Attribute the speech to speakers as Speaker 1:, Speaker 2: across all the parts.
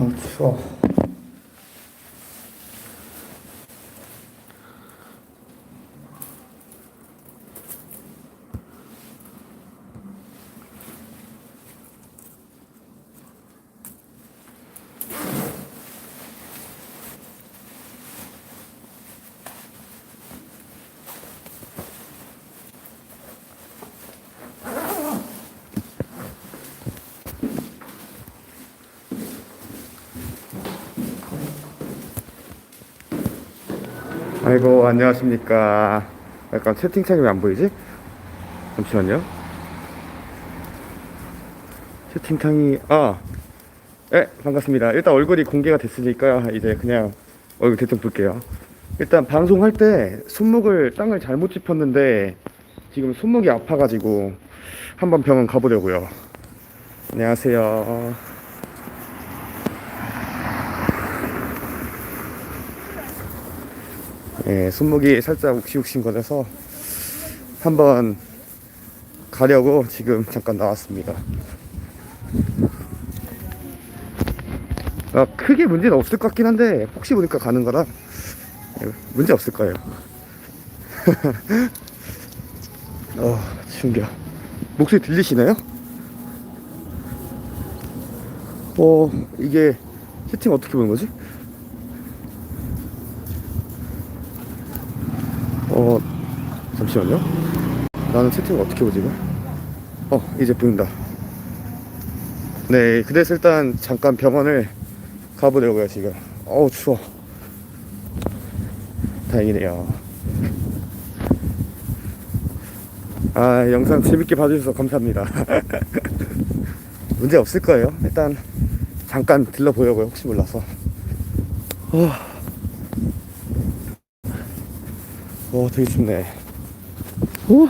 Speaker 1: 아추 아이고 안녕하십니까. 약간 채팅창이 왜 안 보이지? 잠시만요. 채팅창이 아, 네 반갑습니다. 일단 얼굴이 공개가 됐으니까 이제 그냥 얼굴 대충 볼게요. 일단 방송할 때 손목을 땅을 잘못 짚었는데 지금 손목이 아파가지고 한번 병원 가보려고요. 안녕하세요. 예, 손목이 살짝 욱신욱신거려서 한번 가려고 지금 잠깐 나왔습니다. 아, 크게 문제는 없을 것 같긴 한데 혹시 보니까 가는 거라 예, 문제 없을 거예요. 어, 충격. 목소리 들리시나요? 어, 이게 채팅 어떻게 보는 거지? 어 잠시만요. 나는 채팅을 어떻게 보지 이거? 어 이제 보인다. 네 그래서 일단 잠깐 병원을 가보려고요 지금. 어우 추워. 다행이네요. 아 영상 재밌게 봐주셔서 감사합니다. 문제 없을 거예요. 일단 잠깐 들러보려고요 혹시 몰라서. 어. 와 되게 춥네 오.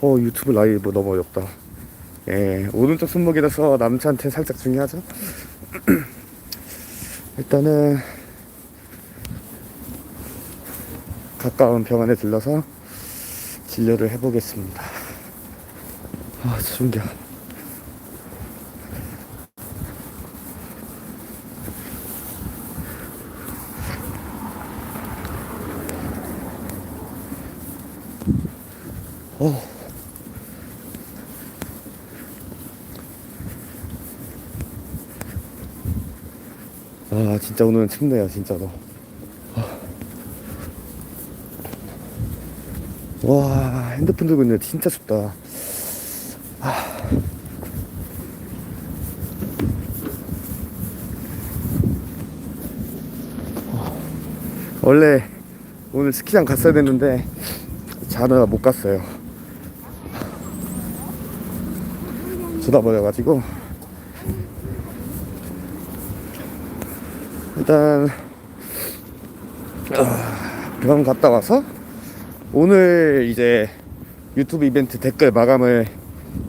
Speaker 1: 어 유튜브 라이브 너무 어렵다. 예 오른쪽 손목이라서 남자한테 살짝 중요하죠? 일단은 가까운 병원에 들러서 진료를 해보겠습니다. 아 충격 어. 아 진짜 오늘은 춥네요 진짜로 아. 와 핸드폰 들고 있는데 진짜 춥다 아. 어. 원래 오늘 스키장 갔어야 됐는데 자느라 못 갔어요. 쏟아버려가지고 일단 아, 병원 갔다 와서 오늘 이제 유튜브 이벤트 댓글 마감을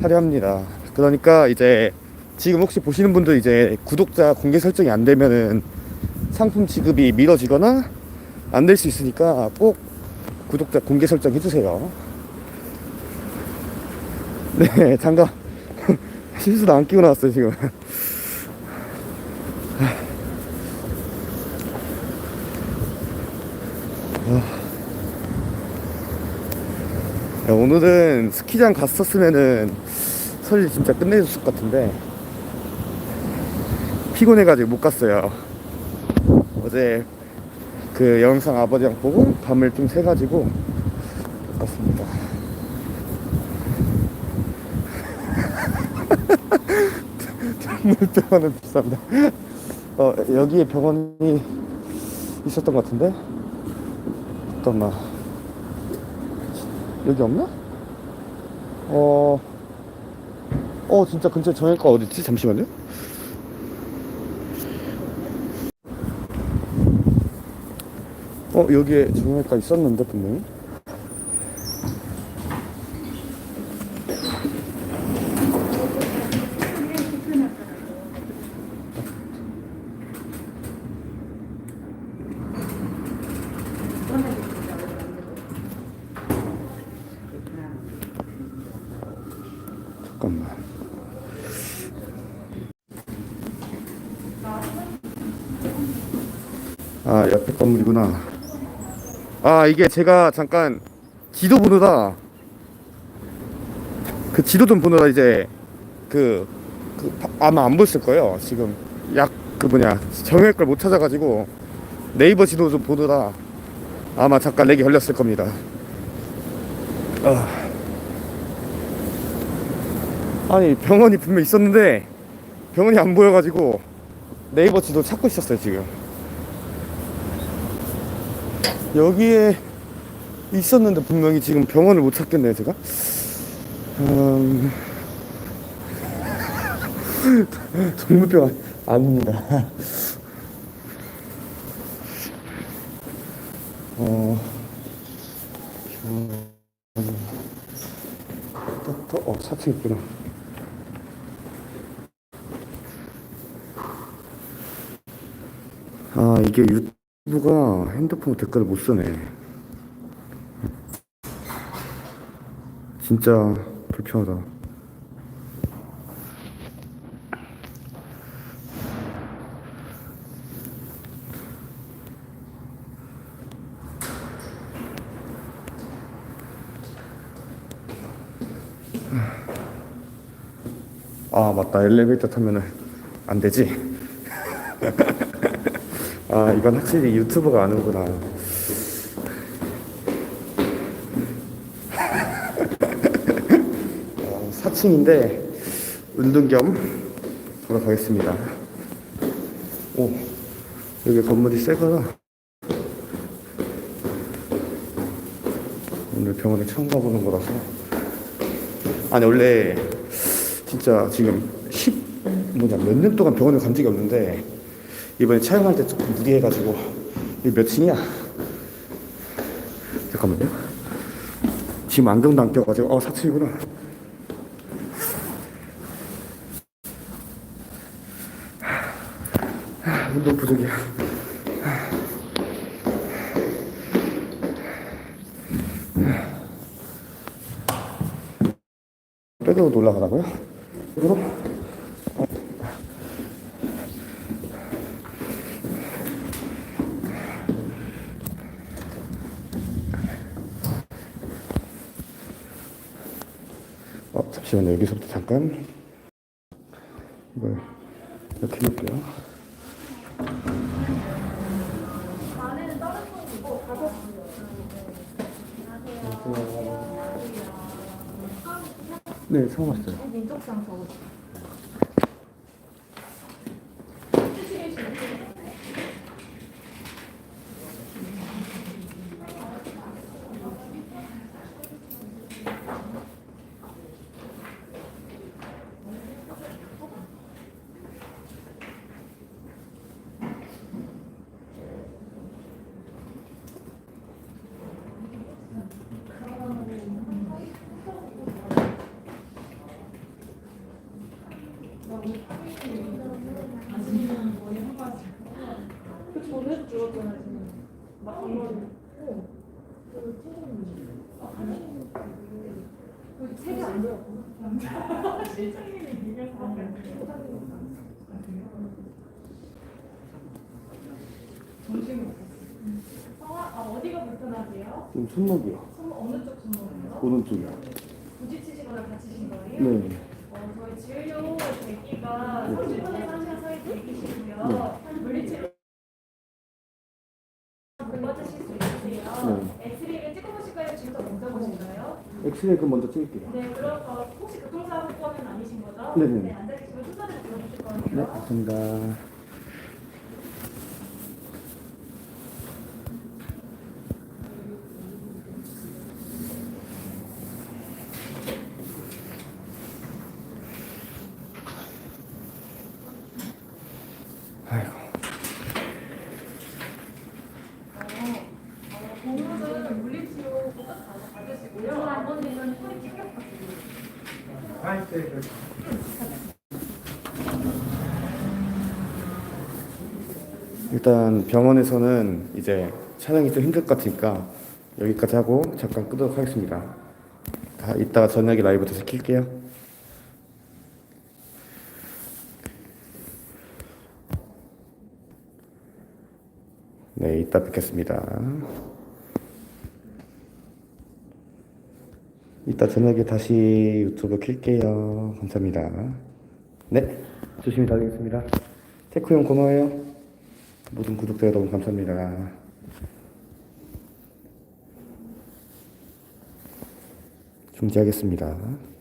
Speaker 1: 하려 합니다. 그러니까 이제 지금 혹시 보시는 분들 이제 구독자 공개 설정이 안 되면은 상품 지급이 미뤄지거나 안 될 수 있으니까 꼭 구독자 공개 설정 해주세요. 네, 장갑 실수도 안 끼고 나왔어요 지금. 야, 오늘은 스키장 갔었으면은 설이 진짜 끝내줬을 것 같은데 피곤해가지고 못 갔어요. 어제 그 영상 아버지랑 보고 밤을 좀 새가지고 못 갔습니다. 물 병원은 비쌉니다. 어, 여기에 병원이 있었던 것 같은데? 잠깐만. 여기 없나? 어, 어, 진짜 근처에 정형외과 어딨지? 잠시만요. 어, 여기에 정형외과 있었는데, 분명히. 잠깐만. 아, 옆에 건물이구나. 아, 이게 제가 잠깐 지도 보느라 그 지도 좀 보느라 이제 그, 그 바- 아마 안 보였을 거예요. 지금 약 그 뭐냐 정형외과를 못 찾아가지고 네이버 지도 좀 보느라 아마 잠깐 렉이 걸렸을 겁니다. 아. 아니 병원이 분명 있었는데 병원이 안 보여가지고 네이버 지도 찾고 있었어요 지금. 여기에 있었는데 분명히 지금 병원을 못 찾겠네요 제가. 음... 동물병 아닙니다. 어, 또, 또, 어, 4층 있구나. 아, 이게 유튜브가 핸드폰 댓글을 못 쓰네. 진짜 불편하다. 아 맞다 엘리베이터 타면은 안 되지 아 이건 확실히 유튜브가 아는구나. 어, 4층인데 운동 겸 보러 가겠습니다. 오 여기 건물이 새거라 오늘 병원에 처음 가보는 거라서. 아니 원래 진짜 지금 10 뭐냐 몇 년 동안 병원을 간 적이 없는데 이번에 촬영할 때 조금 무리해가지고 이게 몇 층이야? 잠깐만요. 지금 안경도 안 껴가지고 어 4층이구나. 운동 부족이야. 빼도 올라가라고요? 그럼 어, 잠시만요. 여기서부터 잠깐 이걸 이렇게 해볼게요. 네, 처음 왔어요.
Speaker 2: 민족상. 그 막 앞머리. 어. 그. 아. 그 아, 어디가 불편하세요?
Speaker 1: 지금 손목이요.
Speaker 2: 손 어느 쪽 손목이요?
Speaker 1: 오른쪽이요.
Speaker 2: 부딪히시거나 다치신 거예요?
Speaker 1: 네.
Speaker 2: 어, 저희 진료 대기가 30분에서 1시간 사이 대기시고요. 물리치료 못 맞으실 수 있으세요. 엑스레이를 찍어보실까요? 지금부터 먼저
Speaker 1: 엑스레이 그 먼저 찍을게요.
Speaker 2: 네, 어, 혹시 교통사고과는 아니신 거죠?
Speaker 1: 네네.
Speaker 2: 네, 앉아 계시면 순서대로 들어보실
Speaker 1: 네,
Speaker 2: 거예요.
Speaker 1: 감사합니다. 아이고.
Speaker 2: 어, 보험은 물리
Speaker 1: 일단 병원에서는 이제 촬영이 좀 힘들 것 같으니까 여기까지 하고 잠깐 끄도록 하겠습니다. 다 이따가 저녁에 라이브 다시 킬게요. 네, 이따 뵙겠습니다. 이따 저녁에 다시 유튜브 킬게요. 감사합니다. 네, 조심히 다니겠습니다. 테크 형 고마워요. 모든 구독자 여러분 감사합니다. 중지하겠습니다.